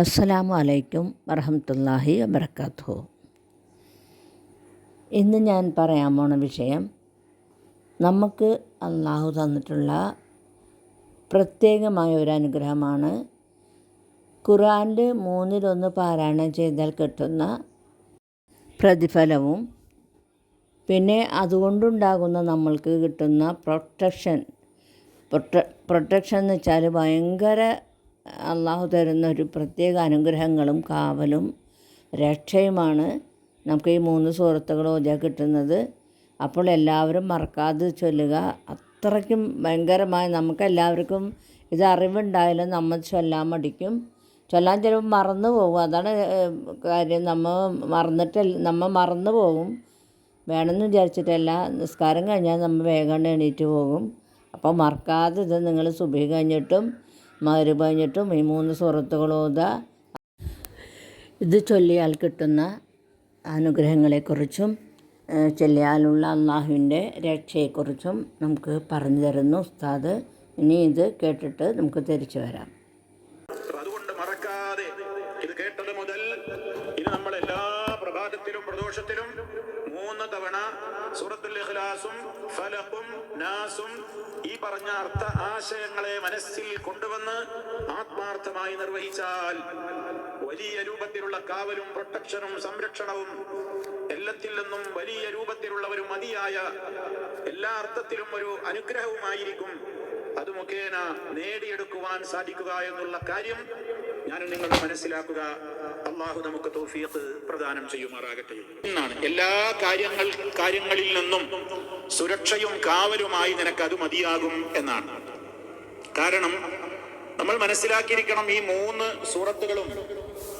അസ്സലാമു അലൈക്കും വറഹമത്തല്ലാഹി വബർക്കാത്തു ഇന്ന് ഞാൻ പറയാൻ പോണ വിഷയം നമുക്ക് അള്ളാഹു തന്നിട്ടുള്ള പ്രത്യേകമായ ഒരു അനുഗ്രഹമാണ്. ഖുറാന്റെ മൂന്നിലൊന്ന് പാരായണം ചെയ്താൽ കിട്ടുന്ന പ്രതിഫലവും പിന്നെ അതുകൊണ്ടുണ്ടാകുന്ന നമ്മൾക്ക് കിട്ടുന്ന പ്രൊട്ടക്ഷൻ പ്രൊട്ട പ്രൊട്ടക്ഷൻ എന്ന് വെച്ചാൽ ഭയങ്കര അള്ളാഹു തരുന്ന ഒരു പ്രത്യേക അനുഗ്രഹങ്ങളും കാവലും രക്ഷയുമാണ്. നമുക്ക് ഈ മൂന്ന് സുഹൃത്തുക്കൾ ഓതിയാൽ കിട്ടുന്നത്. അപ്പോൾ എല്ലാവരും മറക്കാതെ ചൊല്ലുക. അത്രയ്ക്കും ഭയങ്കരമായി നമുക്കെല്ലാവർക്കും ഇത് അറിവുണ്ടായാലും നമ്മൾ ചൊല്ലാൻ മടിക്കും. ചൊല്ലാൻ ചിലപ്പോൾ മറന്നു പോകും. അതാണ് കാര്യം. നമ്മൾ മറന്നിട്ട് നമ്മൾ മറന്നു പോകും. വേണമെന്ന് വിചാരിച്ചിട്ടല്ല. നിസ്കാരം കഴിഞ്ഞാൽ നമ്മൾ വേഗം എണീറ്റ് പോകും. അപ്പോൾ മറക്കാതെ ഇത് നിങ്ങൾ സുബഹി കഴിഞ്ഞിട്ടും കഴിഞ്ഞിട്ടും ഈ മൂന്ന് സുഹൃത്തുക്കളോത ഇത്. ചൊല്ലിയാൽ കിട്ടുന്ന അനുഗ്രഹങ്ങളെക്കുറിച്ചും ചൊല്ലിയാലുള്ള അള്ളാഹുവിന്റെ രക്ഷയെക്കുറിച്ചും നമുക്ക് പറഞ്ഞു തരുന്നു ഉസ്താദ്. ഇനി ഇത് കേട്ടിട്ട് നമുക്ക് തിരിച്ചു വരാം ും. അതുകൊണ്ട് മറക്കാതെ ഇത് പ്രഭാതത്തിലും പ്രദോഷത്തിലും മൂന്ന് തവണ സൂറത്തുൽ ഇഖ്ലാസും ഫലഖും നാസും ഈ പറഞ്ഞ അർത്ഥ ആശയങ്ങളെ മനസ്സിൽ കൊണ്ടുവന്ന് ആത്മാർത്ഥമായി നിർവഹിച്ചാൽ വലിയ രൂപത്തിലുള്ള കാവലും പ്രൊട്ടക്ഷനും സംരക്ഷണവും എല്ലാത്തിൽ നിന്നും വലിയ രൂപത്തിലുള്ള ഒരു മതിയായ എല്ലാ അർത്ഥത്തിലും ഒരു അനുഗ്രഹവുമായിരിക്കും. അത് മുഖേന നേടിയെടുക്കുവാൻ സാധിക്കുക എന്നുള്ള കാര്യം ഞാൻ നിങ്ങൾ മനസ്സിലാക്കുക അള്ളാഹു നമുക്ക് തൗഫീഖ് പ്രദാനം ചെയ്യുമാറാകട്ടെ. എന്നാണ് എല്ലാ കാര്യങ്ങൾ കാര്യങ്ങളിൽ നിന്നും സുരക്ഷയും കാവലുമായി നിനക്ക് അത് മതിയാകും എന്നാണ്. കാരണം നമ്മൾ മനസ്സിലാക്കിയിരിക്കണം ഈ മൂന്ന് സൂറത്തുകളും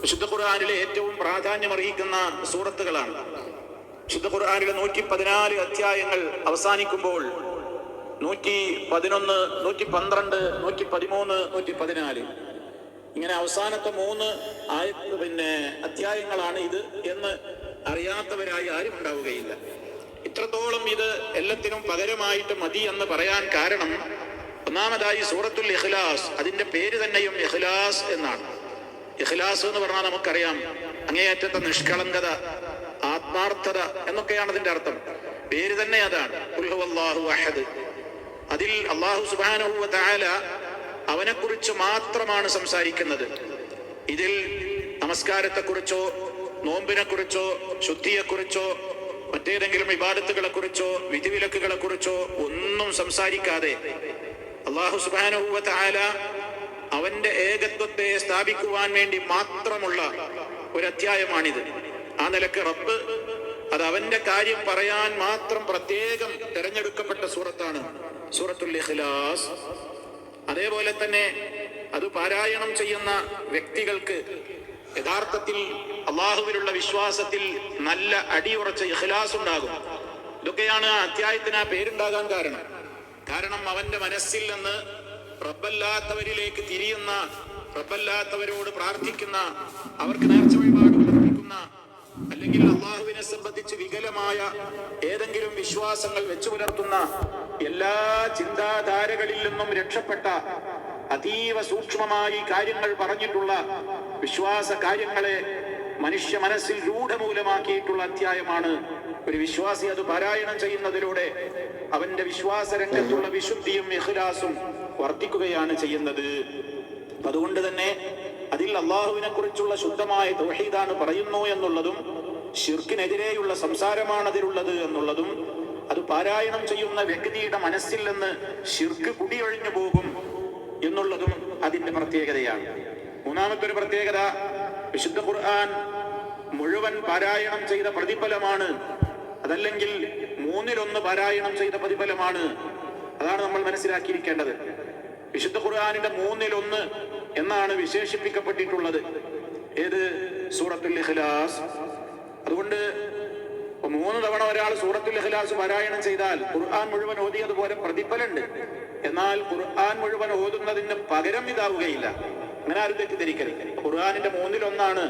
വിശുദ്ധ ഖുർആാനിലെ ഏറ്റവും പ്രാധാന്യം അർഹിക്കുന്ന സൂറത്തുകളാണ്. വിശുദ്ധ ഖുർആാനിലെ നൂറ്റി പതിനാല് അധ്യായങ്ങൾ അവസാനിക്കുമ്പോൾ നൂറ്റി പതിനൊന്ന് നൂറ്റി പന്ത്രണ്ട് നൂറ്റി പതിമൂന്ന് നൂറ്റി പതിനാല് ഇങ്ങനെ അവസാനത്തെ മൂന്ന് ആയ പിന്നെ അധ്യായങ്ങളാണ് ഇത് എന്ന് അറിയാത്തവരായി ആരും ഉണ്ടാവുകയില്ല. ഇത്രത്തോളം ഇത് എല്ലാത്തിനും പകരമായിട്ട് മതി എന്ന് പറയാൻ കാരണം ഒന്നാമതായി സൂറത്തുൽ ഇഖ്ലാസ് അതിന്റെ പേര് തന്നെയും ഇഖ്ലാസ് എന്നാണ്. ഇഖ്ലാസ് എന്ന് പറഞ്ഞാൽ നമുക്കറിയാം അങ്ങേയറ്റത്തെ നിഷ്കളങ്കത ആത്മാർത്ഥത എന്നൊക്കെയാണ് അതിന്റെ അർത്ഥം. പേര് തന്നെ അതാണ്. അതിൽ അള്ളാഹു സുബാനഹു താല അവനെക്കുറിച്ച് മാത്രമാണ് സംസാരിക്കുന്നത്. ഇതിൽ നമസ്കാരത്തെക്കുറിച്ചോ നോമ്പിനെക്കുറിച്ചോ ശുദ്ധിയെക്കുറിച്ചോ മറ്റേതെങ്കിലും വിവാദത്തുകളെ കുറിച്ചോ വിധിവിലക്കുകളെ കുറിച്ചോ ഒന്നും സംസാരിക്കാതെ അള്ളാഹു സുബാനഹുവ ആല അവന്റെ ഏകത്വത്തെ സ്ഥാപിക്കുവാൻ വേണ്ടി മാത്രമുള്ള ഒരു അധ്യായമാണിത് ആ നിലയ്ക്ക് റബ്ബ് അത് അവന്റെ കാര്യം പറയാൻ മാത്രം പ്രത്യേകം തെരഞ്ഞെടുക്കപ്പെട്ട സൂറത്താണ്. സൂറത്തുൽ ഇഖ്ലാസ്. അതേപോലെ തന്നെ അത് പാരായണം ചെയ്യുന്ന വ്യക്തികൾക്ക് യഥാർത്ഥത്തിൽ അള്ളാഹുവിലുള്ള വിശ്വാസത്തിൽ നല്ല അടിയുറച്ച ഇഖ്ലാസ് ഉണ്ടാകും. ഇതൊക്കെയാണ് ആ അധ്യായത്തിന് ആ പേരുണ്ടാകാൻ കാരണം. കാരണം അവന്റെ മനസ്സിൽ നിന്ന് റബ്ബല്ലാത്തവരിലേക്ക് തിരിയുന്ന റബ്ബല്ലാത്തവരോട് പ്രാർത്ഥിക്കുന്ന അവർക്ക് നേർച്ച വഴിപാട് പ്രാർത്ഥിക്കുന്ന അല്ലെങ്കിൽ അള്ളാഹുവിനെ സംബന്ധിച്ച് വികലമായ ഏതെങ്കിലും വിശ്വാസങ്ങൾ വെച്ചു പുലർത്തുന്ന എല്ലാ ചിന്താധാരകളിൽ നിന്നും രക്ഷപ്പെട്ട അതീവ സൂക്ഷ്മമായി കാര്യങ്ങൾ പറഞ്ഞിട്ടുള്ള വിശ്വാസ കാര്യങ്ങളെ മനുഷ്യ മനസ്സിൽ രൂഢമൂലമാക്കിയിട്ടുള്ള അധ്യായമാണ് ഒരു വിശ്വാസി അത് പാരായണം ചെയ്യുന്നതിലൂടെ അവന്റെ വിശ്വാസ രംഗത്തുള്ള വിശുദ്ധിയും ഇഖ്ലാസും വർദ്ധിക്കുകയാണ് ചെയ്യുന്നത്. അതുകൊണ്ട് തന്നെ അതിൽ അള്ളാഹുവിനെ കുറിച്ചുള്ള ശുദ്ധമായ തൗഹീദാണ് പറയുന്നു എന്നുള്ളതും ഷിർക്കിനെതിരെയുള്ള സംസാരമാണ് അതിലുള്ളത് എന്നുള്ളതും അത് പാരായണം ചെയ്യുന്ന വ്യക്തിയുടെ മനസ്സിൽ നിന്ന് ഷിർക്ക് കുടിയൊഴിഞ്ഞു പോകും എന്നുള്ളതും അതിന്റെ പ്രത്യേകതയാണ്. മൂന്നാമത്തെ ഒരു പ്രത്യേകത വിശുദ്ധ ഖുർആൻ മുഴുവൻ പാരായണം ചെയ്ത പ്രതിഫലമാണ്. അതല്ലെങ്കിൽ മൂന്നിലൊന്ന് പാരായണം ചെയ്ത പ്രതിഫലമാണ്. അതാണ് നമ്മൾ മനസ്സിലാക്കിയിരിക്കേണ്ടത്. വിശുദ്ധ ഖുർആാനിന്റെ മൂന്നിലൊന്ന് എന്നാണ് വിശേഷിപ്പിക്കപ്പെട്ടിട്ടുള്ളത്. ഏത്? സൂറത്തുൽ ഇഖ്ലാസ്. അതുകൊണ്ട് മൂന്ന് തവണ ഒരാൾ സൂറത്തുൽ ഇഖ്ലാസ് പാരായണം ചെയ്താൽ ഖുർആൻ മുഴുവൻ ഓതിയതുപോലെ പ്രതിഫലമുണ്ട്. എന്നാൽ ഖുർആൻ മുഴുവൻ ഓതുന്നതിന് പകരം ഇതാവുകയില്ല. അങ്ങനെ ആരും തെറ്റിദ്ധരിക്കരുത്. ഖുർആാനിന്റെ മൂന്നിലൊന്നാണ്.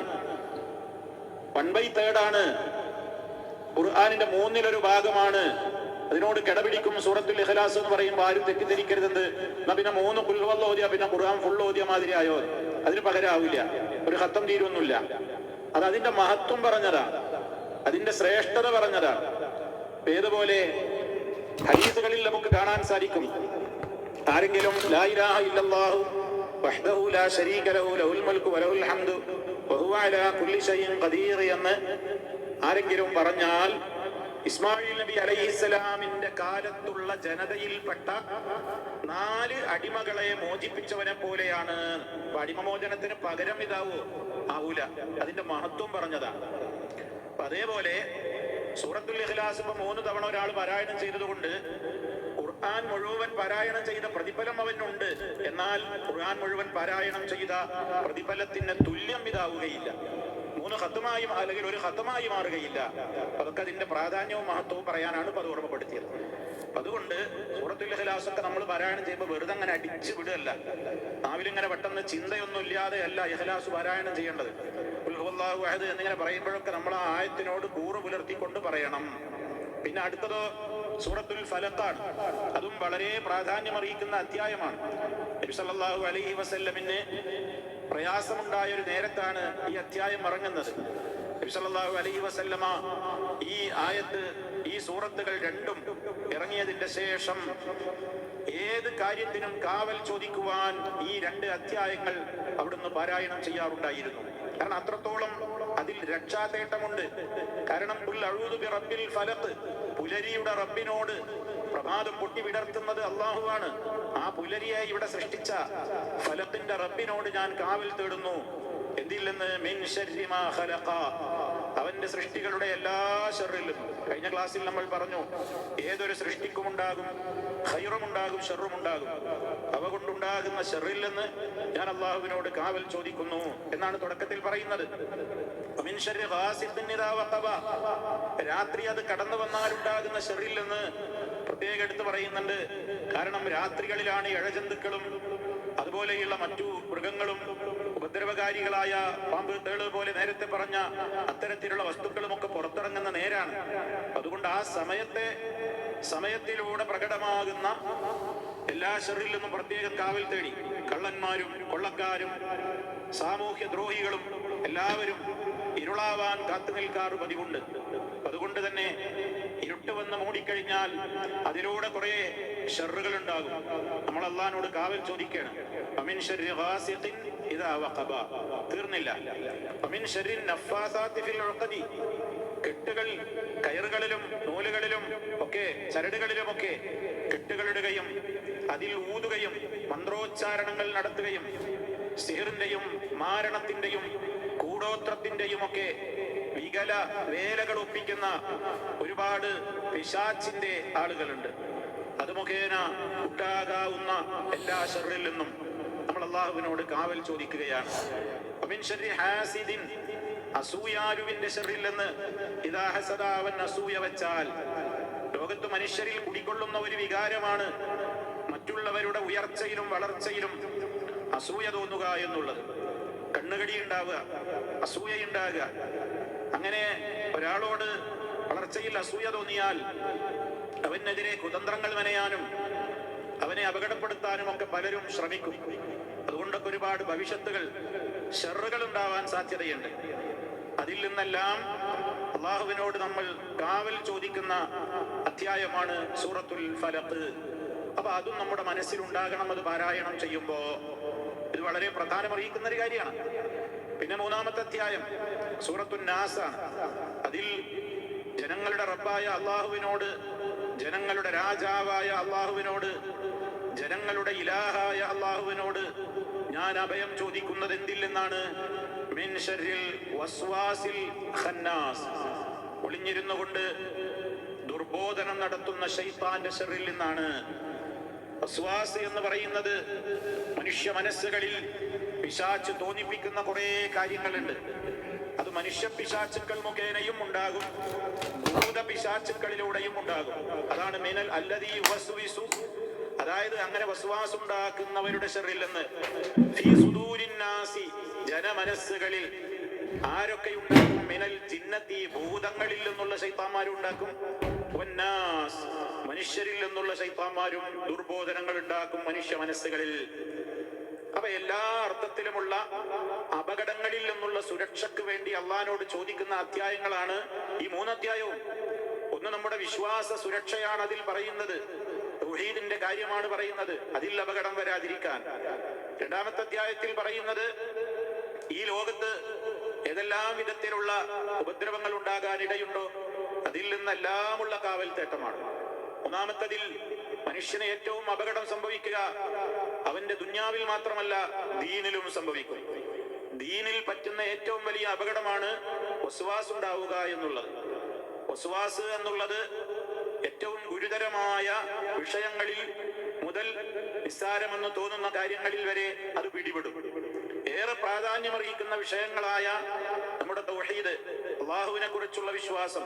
വൺ ബൈ തേർഡാണ് ഖുർആാനിന്റെ മൂന്നിലൊരു ഭാഗമാണ്. അതിനോട് കിടപിടിക്കും സൂറത്തുൽ ഇഖ്ലാസ് എന്ന് പറയുമ്പോൾ ആരും തെറ്റിദ്ധരിക്കരുതെന്ന് എന്നാ പിന്നെ മൂന്ന് കുൽവല്ല ഓതിയാ പിന്നെ ഖുർആൻ ഫുൾ ഓതിയ മാതിരി ആയോ അതിന് പകരാവില്ല. ഒരു ഹത്തം തീരൊന്നുമില്ല അത് അതിന്റെ മഹത്വം പറഞ്ഞതാ. അതിന്റെ ശ്രേഷ്ഠത പറഞ്ഞതാ. ഏതുപോലെ ഹരീസുകളിൽ നമുക്ക് കാണാൻ സാധിക്കും. ആരെങ്കിലും ലാ ലഹു ലഹുൽ ഹംദു അലാ കുല്ലി ഖദീർ എന്ന് ആരെങ്കിലും പറഞ്ഞാൽ ഇസ്മായിൽ നബി അലൈഹിസ്സലാമിന്റെ കാലത്തുള്ള ജനതയിൽപ്പെട്ട നാല് അടിമകളെ മോചിപ്പിച്ചവനെ പോലെയാണ്. അടിമമോചനത്തിന് പകരം ഇതാവോ. ആവൂല. അതിന്റെ മഹത്വം പറഞ്ഞതാണ്. അപ്പൊ അതേപോലെ സൂറത്തുൽ ഇഖ്ലാസ് ഇപ്പൊ മൂന്ന് തവണ ഒരാൾ പാരായണം ചെയ്തതുകൊണ്ട് ഖുർആൻ മുഴുവൻ പാരായണം ചെയ്ത പ്രതിഫലം അവനുണ്ട്. എന്നാൽ ഖുർആൻ മുഴുവൻ പാരായണം ചെയ്ത പ്രതിഫലത്തിന് തുല്യം ഇതാവുകയില്ല. മൂന്ന് ഹത്തുമായി അല്ലെങ്കിൽ ഒരു ഹത്തുമായി മാറുകയില്ല. അതൊക്കെ അതിന്റെ പ്രാധാന്യവും മഹത്വവും പറയാനാണ് അത് ഓർമ്മപ്പെടുത്തിയത്. അതുകൊണ്ട് സൂറത്തുൽ ഇഹ്ലാസൊക്കെ നമ്മൾ പാരായണം ചെയ്യുമ്പോൾ വെറുതെ അങ്ങനെ അടിച്ചു വിടുകയല്ല. നാവിലിങ്ങനെ പെട്ടെന്ന് ചിന്തയൊന്നും ഇല്ലാതെ അല്ല ഇഖ്ലാസ് പാരായണം ചെയ്യേണ്ടത്. ഖുൽ ഹുവല്ലാഹു അഹദ് എന്നിങ്ങനെ പറയുമ്പോഴൊക്കെ നമ്മൾ ആ ആയത്തിനോട് കൂറ് പുലർത്തിക്കൊണ്ട് പറയണം. പിന്നെ അടുത്തത് സൂറത്തുൽ ഫലത്താണ്. അതും വളരെ പ്രാധാന്യമറിയിക്കുന്ന അധ്യായമാണ്. നബി സല്ലല്ലാഹു അലൈഹി വസല്ലമിന് പ്രയാസമുണ്ടായ ഒരു നേരത്താണ് ഈ അധ്യായം ഇറങ്ങുന്നത്. നബി സല്ലല്ലാഹു അലൈഹി വസല്ലമ ഈ ആയത്ത് ഈ സൂറത്തുകൾ രണ്ടും ഇറങ്ങിയതിന്റെ ശേഷം ഏത് കാര്യത്തിനും കാവൽ ചോദിക്കുവാൻ ഈ രണ്ട് അധ്യായങ്ങൾ അവിടുന്ന് പാരായണം ചെയ്യാറുണ്ടായിരുന്നു. കാരണം അത്രത്തോളം അതിൽ രക്ഷാതേട്ടമുണ്ട്. കാരണം റബ്ബിൽ ഫലത്ത് പുലരിയുടെ റബ്ബിനോട് പ്രഭാതം പൊട്ടി വിടർത്തുന്നത് അള്ളാഹുവാണ് ആ പുലരിയെ ഇവിടെ സൃഷ്ടിച്ച ഫലത്തിന്റെ റബ്ബിനോട് ഞാൻ കാവൽ തേടുന്നു. എന്തിൽ അവന്റെ സൃഷ്ടികളുടെ എല്ലാ ഷെറിലും കഴിഞ്ഞ ക്ലാസ്സിൽ നമ്മൾ പറഞ്ഞു ഏതൊരു സൃഷ്ടിക്കും ഉണ്ടാകും ഹൈറമുണ്ടാകും ഷെറുമുണ്ടാകും അവ കൊണ്ടുണ്ടാകുന്ന ഷെറിൽ നിന്ന് ഞാൻ അള്ളാഹുവിനോട് കാവൽ ചോദിക്കുന്നു എന്നാണ് തുടക്കത്തിൽ പറയുന്നത്. രാത്രി അത് കടന്നു വന്നാലുണ്ടാകുന്ന ഷെറിൽ നിന്ന് പ്രത്യേകം എടുത്ത് പറയുന്നുണ്ട്. കാരണം രാത്രികളിലാണ് ഇഴജന്തുക്കളും അതുപോലെയുള്ള മറ്റു മൃഗങ്ങളും ഉപദ്രവകാരികളായ പാമ്പ് തേൾ പോലെ നേരത്തെ പറഞ്ഞ അത്തരത്തിലുള്ള വസ്തുക്കളുമൊക്കെ പുറത്തിറങ്ങുന്ന നേരാണ്. അതുകൊണ്ട് ആ സമയത്തെ സമയത്തിലൂടെ പ്രകടമാകുന്ന എല്ലാ ഷെറിൽ നിന്നും പ്രത്യേകം കാവൽ തേടി കള്ളന്മാരും കൊള്ളക്കാരും സാമൂഹ്യ ദ്രോഹികളും എല്ലാവരും ഇരുളാവാൻ കാത്തു നിൽക്കാറ് പതിവുണ്ട്. അതുകൊണ്ട് തന്നെ ഇരുട്ട് വന്ന് മൂടിക്കഴിഞ്ഞാൽ അതിലൂടെ കുറെ ഷെറുകൾ ഉണ്ടാകും നമ്മൾ അള്ളഹാനോട് കാവൽ ചോദിക്കുകയാണ് അമിൻ ശർരി ഹാസിഖിൻ വഖബ. തീർന്നില്ല. അമിൻ നഫാസാത്തി ഫിൽ കെട്ടുകൾ കയറുകളിലും നൂലുകളിലും ഒക്കെ ചരടുകളിലുമൊക്കെ കെട്ടുകളിടുകയും അതിൽ ഊതുകയും മന്ത്രോച്ചാരണങ്ങൾ നടത്തുകയും സിഹിറിന്റെയും മാരണത്തിന്റെയും കൂടോത്രത്തിന്റെയും ഒക്കെ വികല വേലകൾ ഒപ്പിക്കുന്ന ഒരുപാട് പിശാച്ചിന്റെ ആളുകളുണ്ട്. മുഖേന ഉണ്ടാകാവുന്ന എല്ലാ ഷെറിൽ നിന്നും നമ്മൾ അള്ളാഹുവിനോട് കാവൽ ചോദിക്കുകയാണ്. ഷെറിൽ നിന്ന് അസൂയ ലോകത്ത് മനുഷ്യരിൽ കുടികൊള്ളുന്ന ഒരു വികാരമാണ് മറ്റുള്ളവരുടെ ഉയർച്ചയിലും വളർച്ചയിലും അസൂയ തോന്നുക എന്നുള്ളത്. കണ്ണുകടി ഉണ്ടാവുക അസൂയ ഉണ്ടാകുക. അങ്ങനെ ഒരാളോട് വളർച്ചയിൽ അസൂയ തോന്നിയാൽ അവനെതിരെ കുതന്ത്രങ്ങൾ മെനയാനും അവനെ അപകടപ്പെടുത്താനും ഒക്കെ പലരും ശ്രമിക്കും. അതുകൊണ്ടൊക്കെ ഒരുപാട് ഭവിഷ്യത്തുകൾ ഷെറുകൾ ഉണ്ടാവാൻ സാധ്യതയുണ്ട്. അതിൽ നിന്നെല്ലാം അള്ളാഹുവിനോട് നമ്മൾ കാവൽ ചോദിക്കുന്ന അധ്യായമാണ് സൂറത്തുൽ ഫലത്ത് അപ്പൊ അതും നമ്മുടെ മനസ്സിൽ ഉണ്ടാകണം അത് പാരായണം ചെയ്യുമ്പോ ഇത് വളരെ പ്രധാനമറിയിക്കുന്ന ഒരു കാര്യമാണ്. പിന്നെ മൂന്നാമത്തെ അധ്യായം സൂറത്തുൻ നാസാണ്. അതിൽ ജനങ്ങളുടെ റബ്ബായ അള്ളാഹുവിനോട് ജനങ്ങളുടെ രാജാവായ അള്ളാഹുവിനോട് ജനങ്ങളുടെ ഇലാഹായ അള്ളാഹുവിനോട് ഞാൻ അഭയം ചോദിക്കുന്നത് എന്തില്ലെന്നാണ് ഒളിഞ്ഞിരുന്നു കൊണ്ട് ദുർബോധനം നടത്തുന്ന ശൈത്താന്റെ ഷെറിൽ നിന്നാണ്. അസ്വാസ് എന്ന് പറയുന്നത് മനുഷ്യ മനസ്സുകളിൽ പിശാച്ച് തോന്നിപ്പിക്കുന്ന കുറെ കാര്യങ്ങളുണ്ട്. അത് മനുഷ്യ പിശാച്ചുക്കൾ മുഖേനയും ഉണ്ടാകും. ഭൂത പിശാച്ചുക്കളിലൂടെയും ഉണ്ടാകും. അതാണ് മിനൽ അല്ലതീ വസുവിസു. അതായത് അങ്ങനെ വസുവാസം ഉണ്ടാക്കുന്നവരുടെ ഷെറിൽ നിന്ന് ജനമനസ്സുകളിൽ ആരൊക്കെ ഉണ്ടാക്കും മിനൽ ജിന്നത്തി ഭൂതങ്ങളിൽ നിന്നുള്ള ശൈത്താന്മാരും ഉണ്ടാക്കും. വന്നാസ് മനുഷ്യരിൽ നിന്നുള്ള ശൈത്താന്മാരും ദുർബോധനങ്ങൾ ഉണ്ടാക്കും മനുഷ്യ മനസ്സുകളിൽ. അപ്പൊ എല്ലാ അർത്ഥത്തിലുമുള്ള അപകടങ്ങളിൽ നിന്നുള്ള സുരക്ഷയ്ക്ക് വേണ്ടി അള്ളഹാനോട് ചോദിക്കുന്ന അധ്യായങ്ങളാണ് ഈ മൂന്നധ്യായവും. ഒന്ന് നമ്മുടെ വിശ്വാസ സുരക്ഷയാണ് അതിൽ പറയുന്നത്. തൗഹീദിന്റെ കാര്യമാണ് പറയുന്നത്. അതിൽ അപകടം വരാതിരിക്കാൻ. രണ്ടാമത്തെ അധ്യായത്തിൽ പറയുന്നത് ഈ ലോകത്ത് ഏതെല്ലാം വിധത്തിലുള്ള ഉപദ്രവങ്ങൾ ഉണ്ടാകാൻ ഇടയുണ്ടോ? അതിൽ നിന്നെല്ലാമുള്ള കാവൽ തേട്ടമാണ് മൂന്നാമത്തതിൽ മനുഷ്യന് ഏറ്റവും അപകടം സംഭവിക്കുക അവന്റെ ദുന്യാവിൽ മാത്രമല്ല ദീനിലും സംഭവിക്കും. ദീനിൽ പറ്റുന്ന ഏറ്റവും വലിയ അപകടമാണ് ഒസ്വാസ് ഉണ്ടാവുക എന്നുള്ളത്. ഒസ്വാസ് എന്നുള്ളത് ഏറ്റവും ഗുരുതരമായ വിഷയങ്ങളിൽ മുതൽ നിസ്സാരമെന്ന് തോന്നുന്ന കാര്യങ്ങളിൽ വരെ അത് പിടിപെടും. ഏറെ പ്രാധാന്യമറിയിക്കുന്ന വിഷയങ്ങളായ നമ്മുടെ തൗഹീദ് അള്ളാഹുവിനെ കുറിച്ചുള്ള വിശ്വാസം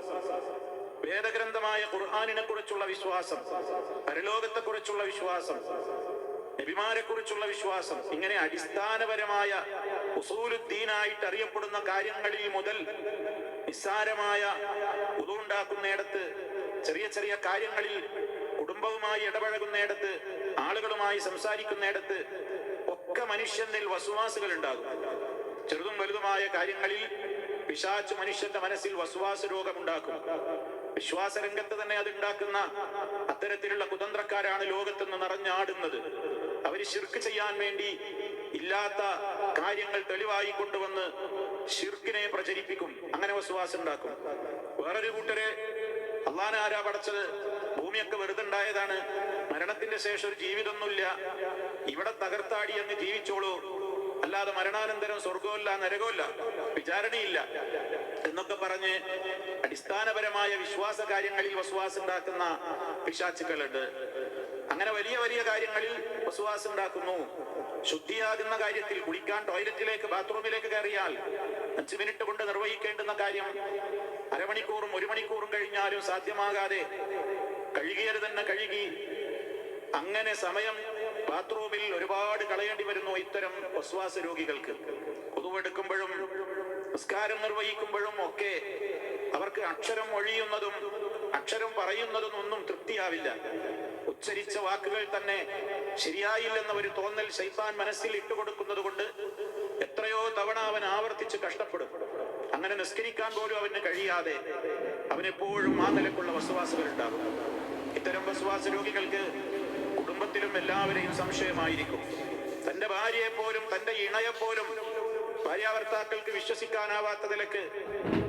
വേദഗ്രന്ഥമായ ഖുർആാനിനെ കുറിച്ചുള്ള വിശ്വാസം പരലോകത്തെ കുറിച്ചുള്ള വിശ്വാസം നബിമാരെ കുറിച്ചുള്ള വിശ്വാസം ഇങ്ങനെ അടിസ്ഥാനപരമായ ഉസൂലുദ്ദീനായിട്ട് അറിയപ്പെടുന്ന കാര്യങ്ങളിൽ മുതൽ നിസ്സാരമായ ഉതുണ്ടാക്കുന്നിടത്ത് ചെറിയ ചെറിയ കാര്യങ്ങളിൽ കുടുംബവുമായി ഇടപഴകുന്നിടത്ത് ആളുകളുമായി സംസാരിക്കുന്നിടത്ത് ഒക്കെ മനുഷ്യനിൽ വസുവാസുകൾ ഉണ്ടാകും ചെറുതും വലുതുമായ കാര്യങ്ങളിൽ പിശാച്ച് മനുഷ്യന്റെ മനസ്സിൽ വസുവാസ രോഗമുണ്ടാക്കും വിശ്വാസ രംഗത്ത് തന്നെ അത് ഉണ്ടാക്കുന്ന അത്തരത്തിലുള്ള കുതന്ത്രക്കാരാണ് ലോകത്തുനിന്ന് നിറഞ്ഞാടുന്നത്. അവർ ശിർക്ക് ചെയ്യാൻ വേണ്ടി ഇല്ലാത്ത കാര്യങ്ങൾ തെളിവായി കൊണ്ടുവന്ന് ഷിർക്കിനെ പ്രചരിപ്പിക്കും. അങ്ങനെ വസുവാസം ഉണ്ടാക്കും. വേറൊരു കൂട്ടരെ അള്ളാനെ ആരാ പടച്ചത് ഭൂമിയൊക്കെ വെറുതെ ഉണ്ടായതാണ്. മരണത്തിന്റെ ശേഷം ഒരു ജീവിതമൊന്നുമില്ല ഇവിടെ തകർത്താടി എന്ന് ജീവിച്ചോളൂ. അല്ലാതെ മരണാനന്തരം സ്വർഗമില്ല നരകമില്ല വിചാരണയില്ല എന്നൊക്കെ പറഞ്ഞ് അടിസ്ഥാനപരമായ വിശ്വാസ കാര്യങ്ങളിൽ വസുവാസം ഉണ്ടാക്കുന്ന പിശാച്ചുക്കളുണ്ട് അങ്ങനെ വലിയ വലിയ കാര്യങ്ങളിൽ വസുവാസം ഉണ്ടാക്കുന്നു. ശുദ്ധിയാകുന്ന കാര്യത്തിൽ കുളിക്കാൻ ടോയ്ലറ്റിലേക്ക് ബാത്റൂമിലേക്ക് കയറിയാൽ അഞ്ച് മിനിറ്റ് കൊണ്ട് നിർവഹിക്കേണ്ടുന്ന കാര്യം അരമണിക്കൂറും ഒരു മണിക്കൂറും കഴിഞ്ഞാലും സാധ്യമാകാതെ കഴുകിയത് തന്നെ കഴുകി അങ്ങനെ സമയം ബാത്റൂമിൽ ഒരുപാട് കളയേണ്ടി വരുന്നു ഇത്തരം വസ്വാസ രോഗികൾക്ക്. കൊതുവെടുക്കുമ്പോഴും നിസ്കാരം നിർവഹിക്കുമ്പോഴും ഒക്കെ അവർക്ക് അക്ഷരം ഒഴിയുന്നതും അക്ഷരം പറയുന്നതും ഒന്നും തൃപ്തിയാവില്ല. ഉച്ചരിച്ച വാക്കുകൾ തന്നെ ശരിയായില്ലെന്ന ഒരു തോന്നൽ ശൈത്താൻ മനസ്സിൽ ഇട്ടുകൊടുക്കുന്നത് കൊണ്ട് എത്രയോ തവണ അവൻ ആവർത്തിച്ച് കഷ്ടപ്പെടും. അങ്ങനെ നിസ്കരിക്കാൻ പോലും അവന് കഴിയാതെ അവനെപ്പോഴും ആ നിലക്കുള്ള വസവാസുകൾ ഉണ്ടാകും ഇത്തരം വസവാസ രോഗികൾക്ക് കുടുംബത്തിലും എല്ലാവരെയും സംശയമായിരിക്കും. തന്റെ ഭാര്യയെ പോലും തന്റെ ഇണയെപ്പോലും പോലും ഭാര്യാഭർത്താക്കൾക്ക് വിശ്വസിക്കാനാവാത്ത നിലയ്ക്ക്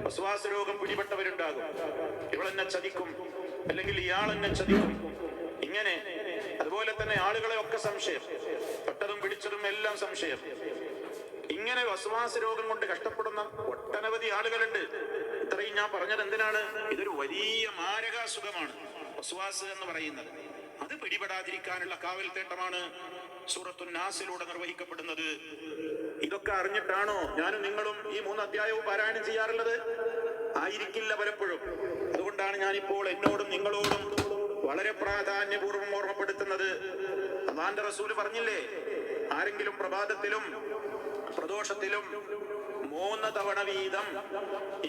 വസവാസ രോഗം പിടിപെട്ടവരുണ്ടാകും ഇവളെന്നെ ചതിക്കും അല്ലെങ്കിൽ ഇയാളെന്നെ ചതിക്കും. ഇങ്ങനെ അതുപോലെ തന്നെ ആളുകളെ ഒക്കെ സംശയം. തൊട്ടതും പിടിച്ചതും എല്ലാം സംശയം. ഇങ്ങനെ വസ്വാസ രോഗം കൊണ്ട് കഷ്ടപ്പെടുന്ന ഒട്ടനവധി ആളുകളുണ്ട്. ഇത്രയും ഞാൻ പറഞ്ഞത് എന്തിനാണ്? ഇതൊരു വലിയ മാരകാസുഖമാണ് വസ്വാസ് എന്ന് പറയുന്നത്. അത് പിടിപെടാതിരിക്കാനുള്ള കാവൽ തേട്ടമാണ് സൂറത്തു നാസിലൂടെ നിർവഹിക്കപ്പെടുന്നത്. ഇതൊക്കെ അറിഞ്ഞിട്ടാണോ ഞാനും നിങ്ങളും ഈ മൂന്ന് അധ്യായവും പാരായണം ചെയ്യാറുള്ളത്? ആയിരിക്കില്ല പലപ്പോഴും. അതുകൊണ്ടാണ് ഞാനിപ്പോൾ എന്നോടും നിങ്ങളോടും വളരെ പ്രാധാന്യപൂർവം ഓർമ്മപ്പെടുത്തുന്നത്. അള്ളാന്റെ റസൂൽ പറഞ്ഞില്ലേ? ആരെങ്കിലും പ്രഭാതത്തിലും പ്രദോഷത്തിലും മൂന്ന് തവണ വീതം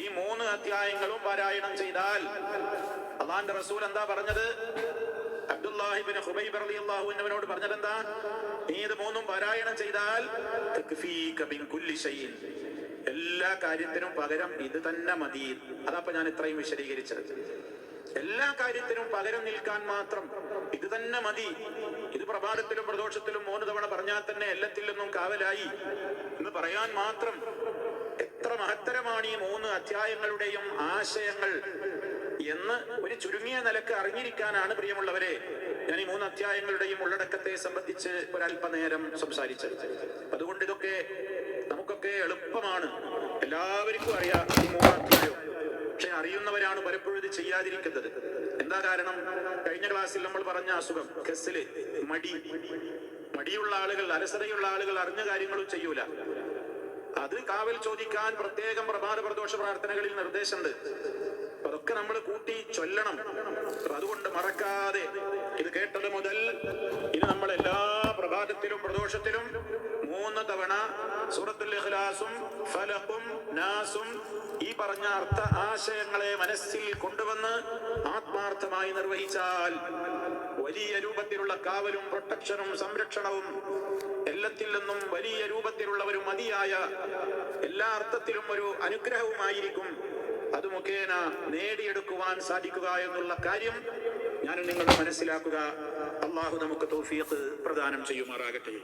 ഈ മൂന്ന് അധ്യായങ്ങളും പാരായണം ചെയ്താൽ അള്ളാന്റെ റസൂൽ എന്താ പറഞ്ഞത്? അബ്ദുല്ലാഹിബിന് ഹുബൈബ് റളിയല്ലാഹു അൻഹുവിനോട് പറഞ്ഞത് എന്താ നീ ഇത് മൂന്നും പാരായണം ചെയ്താൽ എല്ലാ കാര്യത്തിനും പകരം ഇത് തന്നെ മതി. അതപ്പോ ഞാൻ ഇത്രയും വിശദീകരിച്ചത്. എല്ലാ കാര്യത്തിനും പകരം നിൽക്കാൻ മാത്രം ഇത് തന്നെ മതി. ഇത് പ്രഭാതത്തിലും പ്രദോഷത്തിലും മൂന്ന് തവണ പറഞ്ഞാൽ തന്നെ എല്ലാത്തിൽ നിന്നും കാവലായി എന്ന് പറയാൻ മാത്രം എത്ര മഹത്തരമാണ് ഈ മൂന്ന് അധ്യായങ്ങളുടെയും ആശയങ്ങൾ എന്ന് ഒരു ചുരുങ്ങിയ നിലയ്ക്ക് അറിഞ്ഞിരിക്കാനാണ് പ്രിയമുള്ളവരെ ഞാൻ ഈ മൂന്ന് അധ്യായങ്ങളുടെയും ഉള്ളടക്കത്തെ സംബന്ധിച്ച് ഒരല്പനേരം സംസാരിച്ചത്. അതുകൊണ്ട് ഇതൊക്കെ നമുക്കൊക്കെ എളുപ്പമാണ്. എല്ലാവർക്കും അറിയാം ഈ മൂന്ന് അധ്യായം പക്ഷെ അറിയുന്നവരാണ് പലപ്പോഴും ഇത് ചെയ്യാതിരിക്കുന്നത്. എന്താ കാരണം? കഴിഞ്ഞ ക്ലാസ്സിൽ നമ്മൾ പറഞ്ഞ അസുഖം കെസിൽ മടി. മടിയുള്ള ആളുകൾ അലസതയുള്ള ആളുകൾ അറിഞ്ഞ കാര്യങ്ങളും ചെയ്യൂല. അത് കാവൽ ചോദിക്കാൻ പ്രത്യേകം പ്രഭാത പ്രദോഷ പ്രാർത്ഥനകളിൽ നിർദ്ദേശമുണ്ട്. അതൊക്കെ നമ്മൾ കൂട്ടി ചൊല്ലണം. അതുകൊണ്ട് മറക്കാതെ ഇത് കേട്ടത് മുതൽ ഇനി നമ്മൾ എല്ലാ പ്രഭാതത്തിലും പ്രദോഷത്തിലും മൂന്ന് തവണ സൂറത്തുൽ ഇഖ്ലാസും ഫലഖും നാസും ഈ പറഞ്ഞ അർത്ഥ ആശയങ്ങളെ മനസ്സിൽ കൊണ്ടുവന്ന് ആത്മാർത്ഥമായി നിർവഹിച്ചാൽ വലിയ രൂപത്തിലുള്ള കാവലും പ്രൊട്ടക്ഷനും സംരക്ഷണവും എല്ലാത്തിൽ നിന്നും വലിയ രൂപത്തിലുള്ള ഒരു മതിയായ എല്ലാ അർത്ഥത്തിലും ഒരു അനുഗ്രഹവുമായിരിക്കും. അത് മുഖേന നേടിയെടുക്കുവാൻ സാധിക്കുക എന്നുള്ള കാര്യം ഞാൻ നിങ്ങൾ മനസ്സിലാക്കുക. അള്ളാഹു നമുക്ക് തോഫിയത്ത് പ്രദാനം ചെയ്യുമാറാകട്ടെ.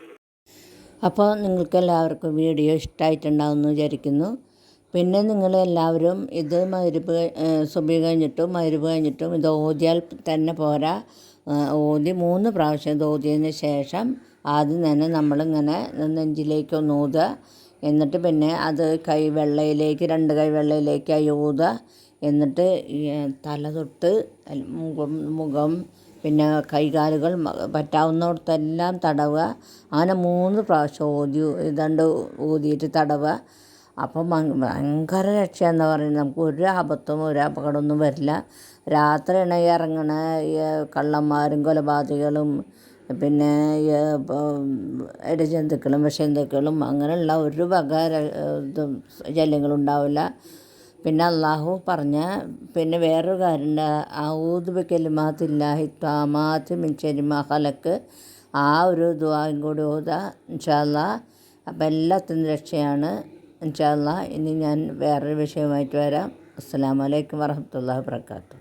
അപ്പോൾ നിങ്ങൾക്ക് എല്ലാവർക്കും വീഡിയോ ഇഷ്ടമായിട്ടുണ്ടാവുമെന്ന് വിചാരിക്കുന്നു. പിന്നെ നിങ്ങൾ എല്ലാവരും ഇത് മരുപ് സുബി കഴിഞ്ഞിട്ടും മരുപ് കഴിഞ്ഞിട്ടും ഇത് ഓതിയാൽ തന്നെ പോരാ. ഓതി മൂന്ന് പ്രാവശ്യം ഇത് ഓതിയതിന് ശേഷം ആദ്യം തന്നെ നമ്മളിങ്ങനെ നെഞ്ചിലേക്ക് ഒന്ന് ഊതുക എന്നിട്ട് പിന്നെ അത് കൈ വെള്ളയിലേക്ക് രണ്ട് കൈ വെള്ളയിലേക്കായി ഊതുക എന്നിട്ട് തല തൊട്ട് മുഖം മുഖം പിന്നെ കൈകാലുകൾ പറ്റാവുന്നിടത്തെല്ലാം തടവുക. അങ്ങനെ മൂന്ന് പ്രാവശ്യം ഊതി ഇതണ്ട് ഊതിയിട്ട് തടവുക. അപ്പം ഭയങ്കര രക്ഷയെന്ന് പറയുന്നത്. നമുക്ക് ഒരു അബദ്ധവും ഒരു അപകടമൊന്നും വരില്ല. രാത്രി ഈ ഇറങ്ങണ കള്ളന്മാരും കൊലപാതകളും പിന്നെ ഇടജന്തുക്കളും വിഷജന്തുക്കളും അങ്ങനെയുള്ള ഒരു വക ഇതും ശല്യങ്ങളും ഉണ്ടാവില്ല പിന്നെ അള്ളാഹു പറഞ്ഞ പിന്നെ വേറൊരു കാര്യമുണ്ട്. ഔദ് ബിക്കലിമാത്തില്ലാഹി താമാത്ത് മിൻചരിമ ഹലക്ക് ആ ഒരു ദുആയും കൂടി ഓതാ ഇൻഷാല്ലാ അപ്പം എല്ലാത്തിനും രക്ഷയാണ്. ഇൻഷാല്ലാ ഇനി ഞാൻ വേറൊരു വിഷയമായിട്ട് വരാം. അസ്സാം വലൈക്കും വരഹമുല്ലാ വാബർക്കാത്തു